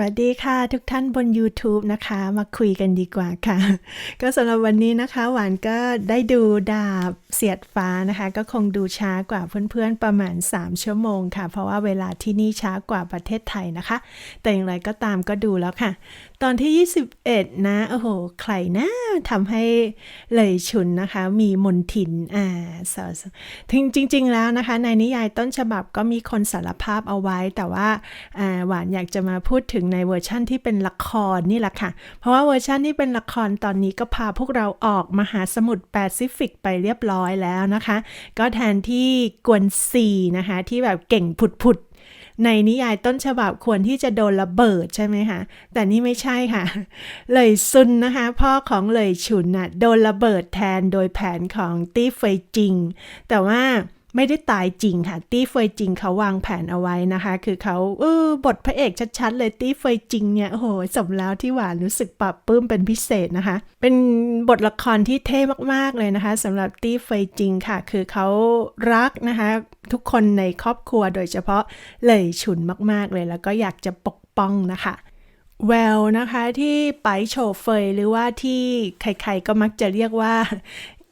วัสดีค่ะ ทุกท่านบน YouTube นะคะ มาคุยกันดีกว่าค่ะ ก็สำหรับวันนี้นะคะ หวานก็ได้ดูดาบเสียดฟ้านะคะ ก็คงดูช้ากว่าเพื่อนๆประมาณ 3 ชั่วโมงค่ะ เพราะว่าเวลาที่นี่ช้ากว่าประเทศไทยนะคะ แต่อย่างไรก็ตามก็ดูแล้วค่ะ ตอนที่ 21 นะ โอ้โห ใครนะทำให้เลยฉุนนะคะ มีมนทิน อ่าสอถึงจริง ๆ แล้วนะคะ ในนิยายต้นฉบับก็มีคนสารภาพเอาไว้ แต่ว่าอ่าหวานอยากจะมาพูดถึงในเวอร์ชั่นที่เป็นละครนี่แหละค่ะ เพราะว่าเวอร์ชั่นที่เป็นละครตอนนี้ก็พาพวกเราออกมหาสมุทรแปซิฟิกไปเรียบร้อยแล้วนะคะ ก็แทนที่กวนซีนะคะ ที่แบบเก่งผุดๆ ในนิยายต้นฉบับควรที่จะโดนระเบิดใช่ไหมคะ แต่นี่ไม่ใช่ค่ะ เลยซุนนะคะ พ่อของเลยฉุนน่ะโดนระเบิดแทนโดยแผนของตี้เฟยจิง แต่ว่า ไม่ได้ตายจริงค่ะ ตี้เฟยจริงเขาวางแผนเอาไว้นะคะ คือเขาเออบทพระเอกชัดๆเลยตี้เฟยจริงเนี่ยโอ้โหสมแล้วที่หวานรู้สึกปรับปลื้มเป็นพิเศษนะคะ เป็นบทละครที่เท่มากๆเลยนะคะสำหรับตี้เฟยจริงค่ะ คือเขารักนะคะ ทุกคนในครอบครัวโดยเฉพาะเลยฉุนมากๆเลย แล้วก็อยากจะปกป้องนะคะแววนะคะที่ไปโชเฟยหรือว่าที่ใครๆก็มักจะเรียกว่า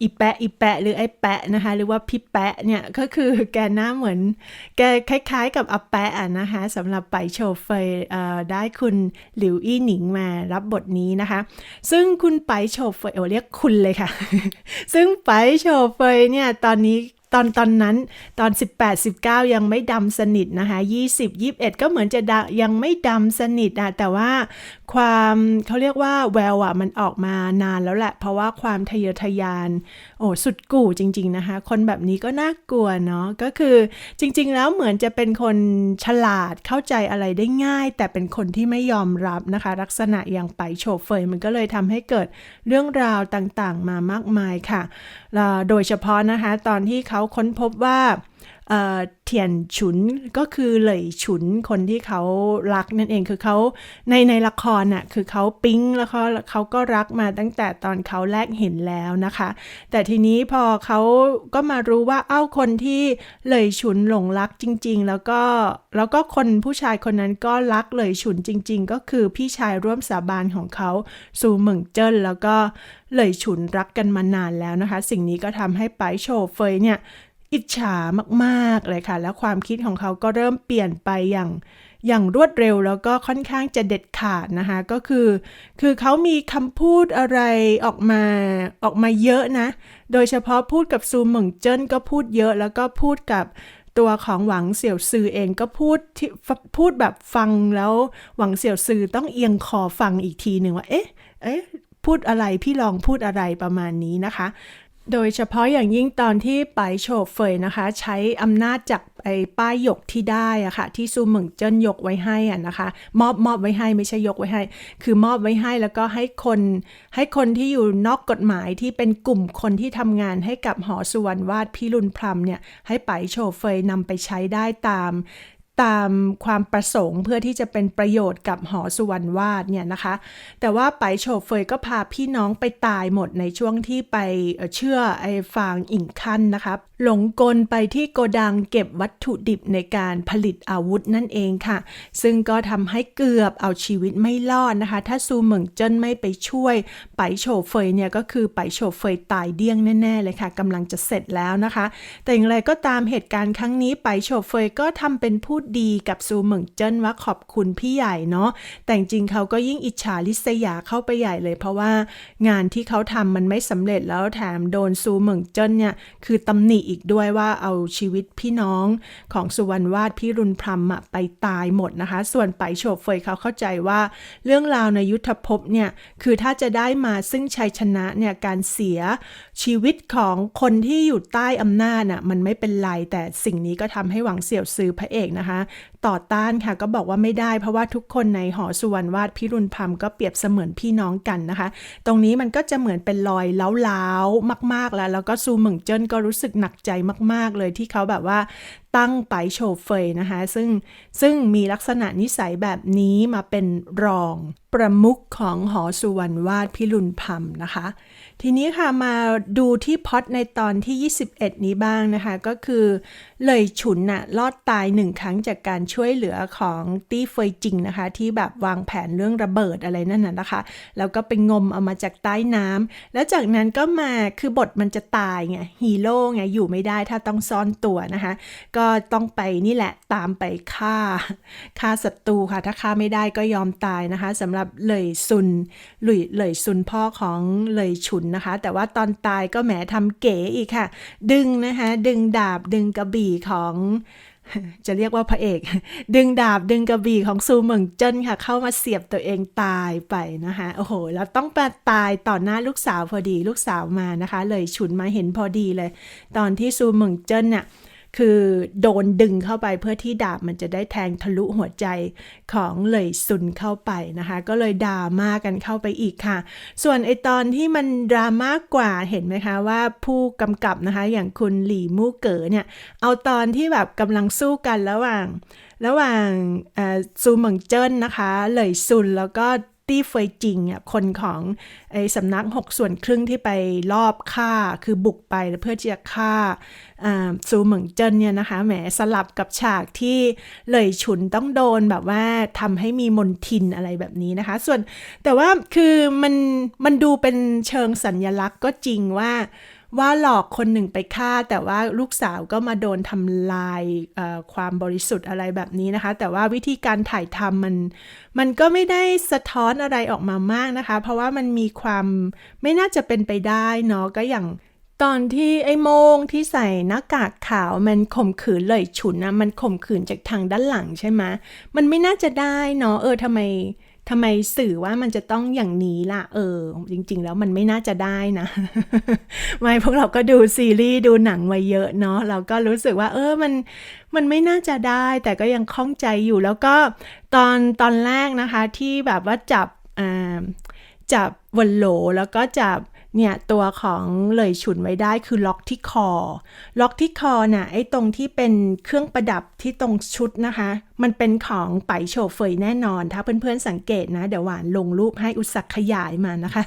อีแปะอีแปะหรือไอ้แปะนะคะ หรือว่าพี่แปะเนี่ยก็คือแกหน้าเหมือน แกคล้าย ๆ กับอาแปะอะนะคะสำหรับไปโชเฟยเออได้คุณหลิวอี้หนิงมารับบทนี้นะคะ ซึ่งคุณไปโชเฟยโอเรียกคุณเลยค่ะ ซึ่งไปโชเฟยเนี่ยตอนนี้ตอนตอนนั้นตอน 18 19 ยังไม่ดำสนิทนะคะ 20 21 ก็เหมือนจะดะยังไม่ดำสนิทอะแต่ว่า ความเขาเรียกว่าแววอะมันออกมานานแล้วแหละ เพราะว่าความทะเยอทะยาน โอ้สุดกู่จริง ๆนะคะ คนแบบนี้ก็น่ากลัวเนาะก็คือจริง ๆ แล้วเหมือนจะเป็นคนฉลาดเข้าใจอะไรได้ง่าย แต่เป็นคนที่ไม่ยอมรับนะคะ ลักษณะอย่างไปโชเฟยมันก็เลยทำให้เกิดเรื่องราวต่างๆ มามากมายค่ะ โดยเฉพาะนะคะ ตอนที่เขาค้นพบว่า เทียนฉุนก็คือเหลยฉุนคนที่เขารักนั่นเองคือเขาในในละครน่ะคือเขาปิ๊งแล้วเขาเขาก็รักมาตั้งแต่ตอนเขาแรกเห็นแล้วนะคะ แต่ทีนี้พอเขาก็มารู้ว่าเอ้าคนที่เหลยฉุนหลงรักจริง ๆ แล้วก็แล้วก็คนผู้ชายคนนั้นก็รักเหลยฉุนจริง ๆ ก็คือพี่ชายร่วมสาบานของเขาซูเหมิงเจิ้นแล้วก็เหลยฉุนรักกันมานานแล้วนะคะ สิ่งนี้ก็ทำให้ไปโชเฟยเนี่ย อิจฉามากๆเลยค่ะ แล้วความคิดของเขาก็เริ่มเปลี่ยนไปอย่างอย่างรวดเร็วแล้วก็ค่อนข้างจะเด็ดขาดนะคะ ก็คือ คือเขามีคำพูดอะไรออกมาออกมาเยอะนะ โดยเฉพาะพูดกับซูเหมิงเจิ้นก็พูดเยอะ แล้วก็พูดกับตัวของหวังเสี่ยวซือเองก็พูดที่พูดแบบฟังแล้วหวังเสี่ยวซือต้องเอียงคอฟังอีกทีหนึ่งว่าเอ๊ะเอ๊ะพูดอะไรพี่ลองพูดอะไรประมาณนี้นะคะ โดยเฉพาะอย่างยิ่งตอนที่ไปโฉบเฟยนะคะ ใช้อำนาจจากไอ้ป้ายยกที่ได้อะค่ะ ที่ซูเหมิงเจิ้นยกไว้ให้อะนะคะ มอบมอบไว้ให้ไม่ใช่ยกไว้ให้ คือมอบไว้ให้แล้วก็ให้คน ให้คนที่อยู่นอกกฎหมายที่เป็นกลุ่มคนที่ทำงานให้กับหอสุวรรณวาดพิรุณพรำเนี่ยให้ไปโฉบเฟยนำไปใช้ได้ตาม ตามความประสงค์เพื่อที่จะเป็นประโยชน์กับหอสุวรรณวาดเนี่ยนะคะ แต่ว่าไปโฉบเฟยก็พาพี่น้องไปตายหมดในช่วงที่ไปเชื่อไอ้ฟางอิงคันนะคะหลงกลไปที่โกดังเก็บวัตถุดิบในการผลิตอาวุธนั่นเองค่ะ ซึ่งก็ทำให้เกือบเอาชีวิตไม่รอดนะคะ ถ้าซูเหมิงเจิ้นไม่ไปช่วย ไปโฉบเฟยเนี่ยก็คือไปโฉบเฟยตายเดี้ยงแน่ๆเลยค่ะกำลังจะเสร็จแล้วนะคะ แต่อย่างไรก็ตามเหตุการณ์ครั้งนี้ไปโฉบเฟยก็ทำเป็นพูดดีกับซูเหมิงเจิ้นว่าขอบคุณพี่ใหญ่เนาะแต่จริงเขาก็ยิ่งอิจฉาลิษยาเข้าไปใหญ่เลย เพราะว่างานที่เขาทำมันไม่สำเร็จแล้วแถมโดนซูเหมิงเจิ้นเนี่ยคือตำหนิอีกด้วยว่าเอาชีวิตพี่น้องของสุวรรณวาดพี่รุนพรหมอะไปตายหมดนะคะ ส่วนไปโฉบเฟยเขาเข้าใจว่า เรื่องราวในยุทธภพเนี่ยคือถ้าจะได้มาซึ่งชัยชนะเนี่ยการเสียชีวิตของคนที่อยู่ใต้อำนาจน่ะมันไม่เป็นไรแต่สิ่งนี้ก็ทำให้หวังเสี่ยวซื้อพระเอกนะคะต่อต้านค่ะก็บอกว่าไม่ได้เพราะว่าทุกคนในหอสุวรรณวาดพิรุณพรมก็เปรียบเสมือนพี่น้องกันนะคะ ตรงนี้มันก็จะเหมือนเป็นรอยเล้าๆมาก ๆแล้ว แล้วก็ซูเหมิงเจิ้นก็รู้สึกหนักใจมาก ๆ เลยที่เขาแบบว่า ตั้งไปโชเฟยนะคะ ซึ่งซึ่งมีลักษณะนิสัยแบบนี้มาเป็นรองประมุขของหอสุวรรณวาดพิรุณพัมนะคะ ทีนี้ค่ะมาดูที่พอดในตอนที่ 21 นี้บ้างนะคะ ก็คือเลยฉุนน่ะรอดตายหนึ่งครั้งจากการช่วยเหลือของตี้เฟยจริงนะคะ ที่แบบวางแผนเรื่องระเบิดอะไรนั่นน่ะนะคะ แล้วก็ไปงมเอามาจากใต้น้ำแล้วจากนั้นก็มาคือบทมันจะตายไงฮีโร่ไงอยู่ไม่ได้ถ้าต้องซ่อนตัวนะคะ ก็็ต้องไปนี่แหละตามไปฆ่าฆ่าศัตรูค่ะ ถ้าฆ่าไม่ได้ก็ยอมตายนะคะสำหรับเลยซุนหลุยเลยซุนพ่อของเลยฉุนนะคะ แต่ว่าตอนตายก็แหมทำเก๋อีกค่ะ ดึงนะคะดึงดาบดึงกระบี่ของจะเรียกว่าพระเอก ดึงดาบดึงกระบี่ของซูเหมิงเจิ้นค่ะ เข้ามาเสียบตัวเองตายไปนะคะโอ้โหแล้วต้องมาตายต่อหน้าลูกสาวพอดีลูกสาวมานะคะ เลยฉุนมาเห็นพอดีเลย ตอนที่ซูเหมิงเจิ้นเนี่ย คือโดนดึงเข้าไปเพื่อที่ดาบมันจะได้แทงทะลุหัวใจของเลยซุนเข้าไปนะคะ ก็เลยดราม่ากันเข้าไปอีกค่ะ ส่วนไอตอนที่มันดราม่ากว่าเห็นไหมคะว่าผู้กำกับนะคะอย่างคุณหลี่มู่เก๋อเนี่ยเอาตอนที่แบบกำลังสู้กันระหว่าง ระหว่างซูเหมิงเจิ้นนะคะ เลยซุนแล้วก็ ตี้เฟยจริงอะคนของไอ้สำนักหกส่วนครึ่งที่ไปรอบฆ่าคือบุกไปเพื่อที่จะฆ่าซูเหมิงเจิ้นเนี่ยนะคะแหมสลับกับฉากที่เลยฉุนต้องโดนแบบว่าทำให้มีมนทินอะไรแบบนี้นะคะ ส่วนแต่ว่าคือมันมันดูเป็นเชิงสัญญลักษณ์ก็จริงว่า ว่าหลอกคนหนึ่งไปฆ่า แต่ว่าลูกสาวก็มาโดนทำลายความบริสุทธิ์อะไรแบบนี้นะคะ แต่ว่าวิธีการถ่ายทำมันมันก็ไม่ได้สะท้อนอะไรออกมามากนะคะ เพราะว่ามันมีความไม่น่าจะเป็นไปได้เนาะก็อย่างตอนที่ไอ้โมงที่ใส่หน้ากากขาวมันข่มขืนเลยฉุนนะมันข่มขืนจากทางด้านหลังใช่ไหมมันไม่น่าจะได้เนาะเออทำไม ทำไมสื่อว่ามันจะต้องอย่างนี้ล่ะ เออ จริง ๆ แล้วมันไม่น่าจะได้นะ ไม่พวกเราก็ดูซีรีส์ดูหนังมาเยอะเนาะเราก็รู้สึกว่า เออมันมันไม่น่าจะได้ แต่ก็ยังคล่องใจอยู่แล้วก็ตอนตอนแรกนะคะที่แบบว่าจับอ่าจับวันโหลแล้วก็จับ เนี่ยตัวของเลยฉุนไว้ได้คือล็อกที่คอ ล็อกที่คอน่ะไอ้ตรงที่เป็นเครื่องประดับที่ตรงชุดนะคะ มันเป็นของไปโชเฟยแน่นอน ถ้าเพื่อนๆสังเกตนะ เดี๋ยวหวานลงรูปให้อุตสักขยายมานะคะ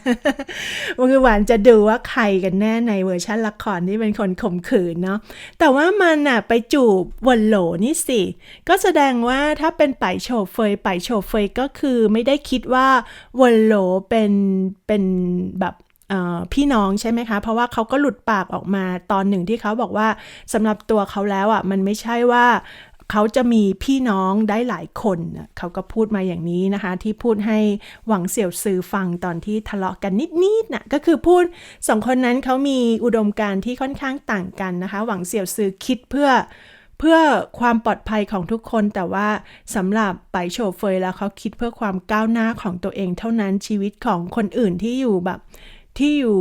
ว่าคือหวานจะดูว่าใครกันแน่ในเวอร์ชันละครที่เป็นคนข่มขืนเนาะแต่ว่ามันน่ะไปจูบวันโหลนี่สิ ก็แสดงว่าถ้าเป็นไปโชเฟยไปโชเฟยก็คือไม่ได้คิดว่าวันโหลเป็นเป็นแบบ พี่น้องใช่ไหมคะ เพราะว่าเขาก็หลุดปากออกมาตอนหนึ่งที่เขาบอกว่าสำหรับตัวเขาแล้วอะมันไม่ใช่ว่าเขาจะมีพี่น้องได้หลายคน เขาก็พูดมาอย่างนี้นะคะ ที่พูดให้หวังเสี่ยวซือฟังตอนที่ทะเลาะกันนิดๆนะก็คือพูดสองคนนั้นเขามีอุดมการณ์ที่ค่อนข้างต่างกันนะคะ หวังเสี่ยวซือคิดเพื่อเพื่อความปลอดภัยของทุกคน แต่ว่าสำหรับไปโชเฟยแล้วเขาคิดเพื่อความก้าวหน้าของตัวเองเท่านั้นชีวิตของคนอื่นที่อยู่แบบ ที่อยู่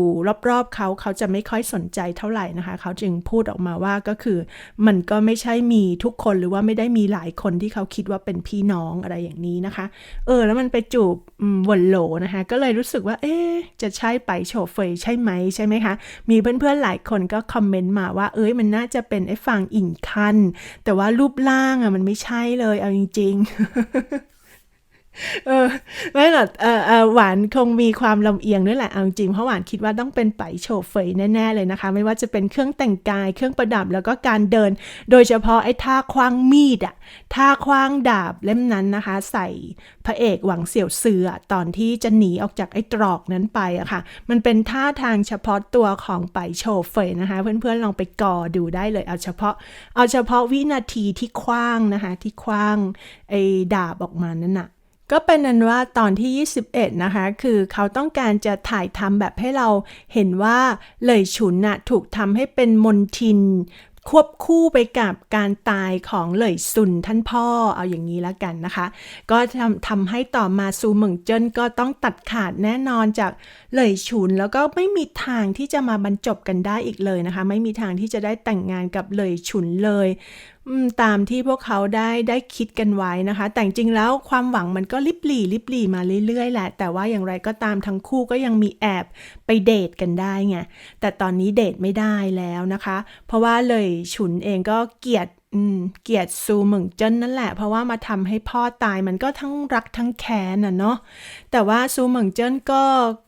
รอบๆเขาเขาจะไม่ค่อยสนใจเท่าไหร่นะคะ เขาจึงพูดออกมาว่าก็คือ มันก็ไม่ใช่มีทุกคนหรือว่าไม่ได้มีหลายคนที่เขาคิดว่าเป็นพี่น้องอะไรอย่างนี้นะคะ เออ แล้วมันไปจูบวนโหลนะคะ ก็เลยรู้สึกว่า เอ๊จะใช่ไปโชเฟยใช่ไหมใช่ไหมคะ มีเพื่อนๆหลายคนก็คอมเมนต์มาว่า เอ้ยมันน่าจะเป็นไอ้ฝั่งอินคัน แต่ว่ารูปร่างอะมันไม่ใช่เลยเอาจริง ๆ เออไม่หรอกเออเออหวานคงมีความลำเอียงด้วยแหละเอาจริงเพราะหวานคิดว่าต้องเป็นไปโชเฟยแน่ๆเลยนะคะ ไม่ว่าจะเป็นเครื่องแต่งกายเครื่องประดับแล้วก็การเดิน โดยเฉพาะไอ้ท่าคว้างมีดอะท่าคว้างดาบเล่มนั้นนะคะ ใส่พระเอกหวังเสี่ยวเสือตอนที่จะหนีออกจากไอ้ตรอกนั้นไปอะค่ะ มันเป็นท่าทางเฉพาะตัวของไปโชเฟยนะคะ เพื่อนๆลองไปกอดูได้เลยเอาเฉพาะ เอาเฉพาะวินาทีที่คว้างนะคะ ที่คว้างไอ้ดาบออกมานั่นน่ะ ก็เป็นนั้นว่าตอนที่ 21 นะคะ คือเขาต้องการจะถ่ายทำแบบให้เราเห็นว่าเลยฉุนน่ะถูกทำให้เป็นมนทิน ควบคู่ไปกับการตายของเหลยซุนท่านพ่อเอาอย่างนี้แล้วกันนะคะ ก็ทำทำให้ต่อมาซูเหมิงเจิ้นก็ต้องตัดขาดแน่นอนจากเหลยฉุน แล้วก็ไม่มีทางที่จะมาบรรจบกันได้อีกเลยนะคะ ไม่มีทางที่จะได้แต่งงานกับเหลยฉุนเลย ตามที่พวกเขาได้ได้คิดกันไว้นะคะ แต่จริงแล้วความหวังมันก็ลิบหลี่ลิบหลี่มาเรื่อยๆแหละ แต่ว่าอย่างไรก็ตามทั้งคู่ก็ยังมีแอบไปเดทกันได้ไงแต่ตอนนี้เดทไม่ได้แล้วนะคะ เพราะว่าเลยฉุนเองก็เกลียด เกียดซูเหมิงเจิ้นนั่นแหละ เพราะว่ามาทำให้พ่อตายมันก็ทั้งรักทั้งแค้นน่ะเนาะแต่ว่าซูเหมิงเจิ้นก็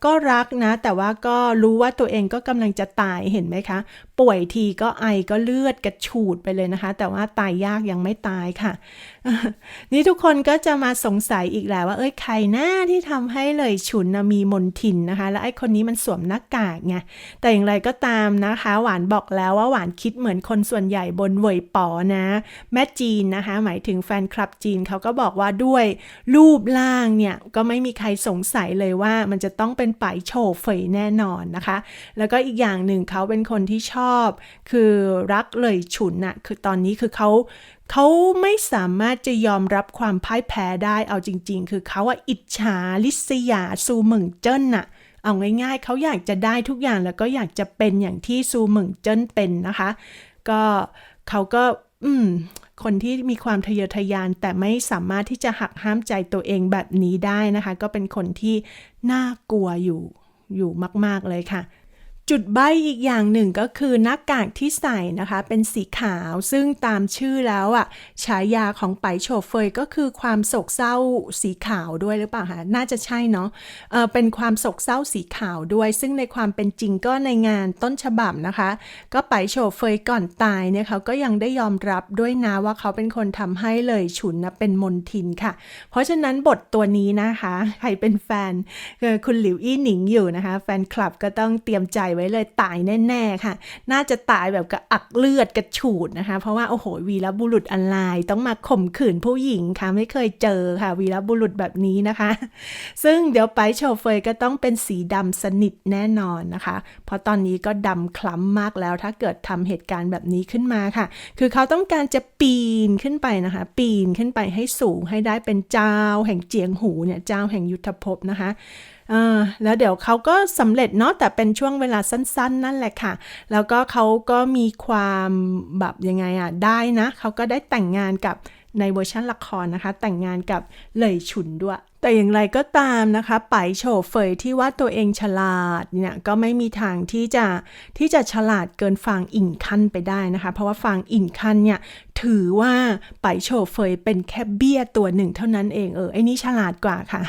ก็รักนะ แต่ว่าก็รู้ว่าตัวเองก็กำลังจะตายเห็นไหมคะ ป่วยทีก็ไอก็เลือดกระฉูดไปเลยนะคะ แต่ว่าตายยากยังไม่ตายค่ะ นี่ทุกคนก็จะมาสงสัยอีกแหละว่า เอ้ยใครหน้าที่ทำให้เลยฉุนนะมีมนทินนะคะ แล้วไอ้คนนี้มันสวมหน้ากากไงแต่อย่างไรก็ตามนะคะ หวานบอกแล้วว่าหวานคิดเหมือนคนส่วนใหญ่บนเวยป๋อนะแม่จีนนะคะ หมายถึงแฟนคลับจีนเขาก็บอกว่าด้วยรูปร่างเนี่ย ก็ไม่มีใครสงสัยเลยว่ามันจะต้องเป็นป่ายโฉเฟยแน่นอนนะคะ แล้วก็อีกอย่างหนึ่งเขาเป็นคนที่ชอบ คือรักเลยฉุนน่ะคือตอนนี้คือเขาเขาไม่สามารถจะยอมรับความพ่ายแพ้ได้เอาจริง ๆ คือเขาอะอิจฉาลิษยาซูเหมิงเจิ้นน่ะเอาง่าย ๆ เขาอยากจะได้ทุกอย่างแล้วก็อยากจะเป็นอย่างที่ซูเหมิงเจิ้นเป็นนะคะ ก็เขาก็ อืม คนที่มีความทะเยอทะยานแต่ไม่สามารถที่จะหักห้ามใจตัวเองแบบนี้ได้นะคะ ก็เป็นคนที่น่ากลัวอยู่อยู่มาก ๆ เลยค่ะ จุดใบ้อีกอย่างหนึ่งก็คือหน้ากากที่ใส่นะคะเป็นสีขาวซึ่งตามชื่อแล้วอะฉายาของไปโฉเฟยก็คือความโศกเศร้าสีขาวด้วยหรือเปล่าคะน่าจะใช่เนาะเออเป็นความโศกเศร้าสีขาวด้วย ซึ่งในความเป็นจริงก็ในงานต้นฉบับนะคะ ก็ไปโฉเฟยก่อนตายเนี่ยเขาก็ยังได้ยอมรับด้วยนะว่าเขาเป็นคนทำให้เลยฉุนนะเป็นมนทินค่ะ เพราะฉะนั้นบทตัวนี้นะคะ ใครเป็นแฟนเอ่อคุณหลิวอี้หนิงอยู่นะคะ แฟนคลับก็ต้องเตรียมใจไว้เลยตายแน่ๆค่ะ น่าจะตายแบบกระอักเลือดกระฉูดนะคะ เพราะว่าโอ้โหวีรบุรุษอะไรต้องมาข่มขืนผู้หญิงค่ะไม่เคยเจอค่ะ วีรบุรุษแบบนี้นะคะ ซึ่งเดี๋ยวไปโชเฟยก็ต้องเป็นสีดำสนิทแน่นอนนะคะ เพราะตอนนี้ก็ดำคล้ำมากแล้วถ้าเกิดทำเหตุการณ์แบบนี้ขึ้นมาค่ะ คือเขาต้องการจะปีนขึ้นไปนะคะ ปีนขึ้นไปให้สูงให้ได้เป็นเจ้าแห่งเจียงหูเนี่ยเจ้าแห่งยุทธภพนะคะ อ่าแล้วเดี๋ยวเขาก็สำเร็จเนาะแต่เป็นช่วงเวลาสั้น ๆ นั่นแหละค่ะ แล้วก็เขาก็มีความแบบยังไงอะได้นะเขาก็ได้แต่งงานกับในเวอร์ชันละครนะคะ แต่งงานกับเหลยฉุนด้วย แต่อย่างไรก็ตามนะคะไปโฉเฟยที่ว่าตัวเองฉลาดเนี่ยก็ไม่มีทางที่จะที่จะฉลาดเกินฟางอินคันไปได้นะคะ เพราะว่าฟางอินคันเนี่ย ถือว่าไปโชเฟยเป็นแค่เบี้ยตัวหนึ่งเท่านั้นเองเออไอ้นี่ฉลาดกว่าค่ะ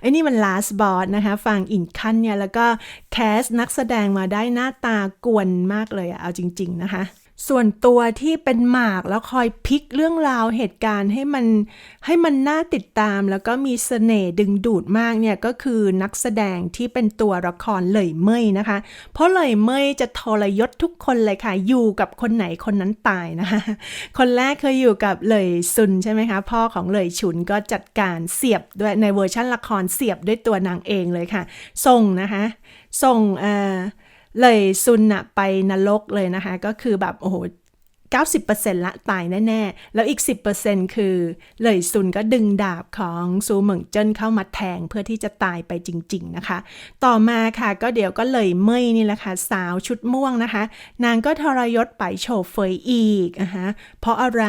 ไอ้นี่มัน last boss นะคะฟังอินคันเนี่ย แล้วก็แคสนักแสดงมาได้หน้าตากวนมากเลยอะเอาจริง ๆ นะคะ ส่วนตัวที่เป็นหมากแล้วคอยพลิกเรื่องราวเหตุการณ์ให้มันให้มันน่าติดตาม แล้วก็มีเสน่ห์ดึงดูดมากเนี่ยก็คือนักแสดงที่เป็นตัวละครเหลยเมยนะคะ เพราะเหลยเมยจะทรยศทุกคนเลยค่ะ อยู่กับคนไหนคนนั้นตายนะคะคนแรกเคยอยู่กับเหลยซุนใช่ไหมคะ พ่อของเหลยฉุนก็จัดการเสียบด้วยในเวอร์ชันละครเสียบด้วยตัวนางเองเลยค่ะส่งนะคะส่งเอ่อ เลยซุนอะไปนรกเลยนะคะ ก็คือแบบโอ้โห90%ละตายแน่ ๆ แล้วอีก 10%คือเลยซุนก็ดึงดาบของซูเหมิงเจิ้นเข้ามาแทงเพื่อที่จะตายไปจริง ๆ นะคะ ต่อมาค่ะก็เดี๋ยวก็เลยเมยนี่แหละค่ะ สาวชุดม่วงนะคะ นางก็ทรยศไปโฉเฟยอีกนะคะเพราะอะไร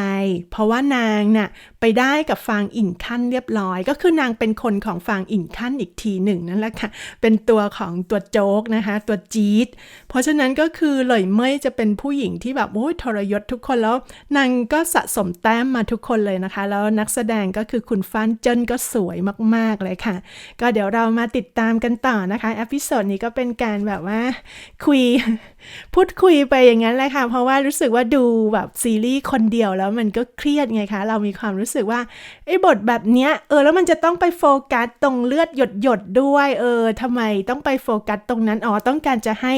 เพราะว่านางน่ะไปได้กับฟางอินขั้นเรียบร้อย ก็คือนางเป็นคนของฟางอินขั้นอีกทีหนึ่งนั่นแหละค่ะ เป็นตัวของตัวโจ๊กนะคะ ตัวจี๊ด เพราะฉะนั้นก็คือเลยเมยจะเป็นผู้หญิงที่แบบโอ้ยทรยศทุกคนแล้ว นางก็สะสมแต้มมาทุกคนเลยนะคะ แล้วนักแสดงก็คือคุณฟานเจิ้นก็สวยมาก ๆ เลยค่ะ ก็เดี๋ยวเรามาติดตามกันต่อนะคะเอพิโซดนี้ก็เป็นการแบบว่าคุยพูดคุยไปอย่างนั้นแหละค่ะ เพราะว่ารู้สึกว่าดูแบบซีรีส์คนเดียวแล้วมันก็เครียดไงคะ เรามีความรูู้้สึกว่าไอ้บทแบบเนี้ยเออแล้วมันจะต้องไปโฟกัสตรงเลือดหยดหยดด้วยเออทำไมต้องไปโฟกัสตรงนั้นอ๋อต้องการจะให้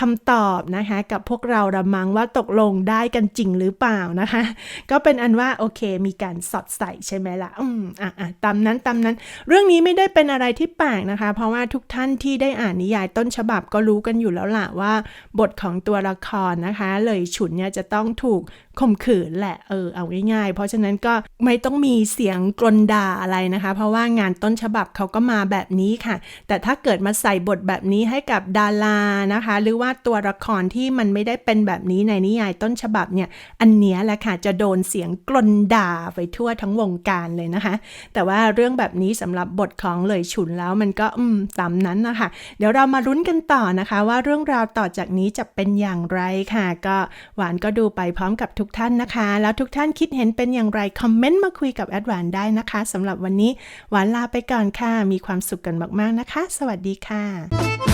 คำตอบนะคะกับพวกเราระมังว่าตกลงได้กันจริงหรือเปล่านะคะ ก็เป็นอันว่าโอเคมีการสอดใส่ใช่ไหมล่ะอืมอะอะตามนั้นตามนั้น เรื่องนี้ไม่ได้เป็นอะไรที่แปลกนะคะ เพราะว่าทุกท่านที่ได้อ่านนิยายต้นฉบับก็รู้กันอยู่แล้วล่ะว่า บทของตัวละครนะคะ เลยฉุนเนี่ยจะต้องถูกข่มขืนแหละเออเอาง่ายๆ เพราะฉะนั้นก็ไม่ไม่ต้องมีเสียงกลนด่าอะไรนะคะ เพราะว่างานต้นฉบับเขาก็มาแบบนี้ค่ะ แต่ถ้าเกิดมาใส่บทแบบนี้ให้กับดารานะคะ หรือว่าตัวละครที่มันไม่ได้เป็นแบบนี้ในนิยายต้นฉบับเนี่ย อันเนี้ยแหละค่ะจะโดนเสียงกลนด่าไปทั่วทั้งวงการเลยนะคะ แต่ว่าเรื่องแบบนี้สำหรับบทของเลยฉุนแล้วมันก็อืมตามนั้นนะคะ เดี๋ยวเรามารุ้นกันต่อนะคะ ว่าเรื่องราวต่อจากนี้จะเป็นอย่างไรค่ะ ก็หวานก็ดูไปพร้อมกับทุกท่านนะคะ แล้วทุกท่านคิดเห็นเป็นอย่างไรคอมเมนต์มาคุยกับแอดหวานได้นะคะสำหรับวันนี้หวานลาไปก่อนค่ะ มีความสุขกันมากๆนะคะ สวัสดีค่ะ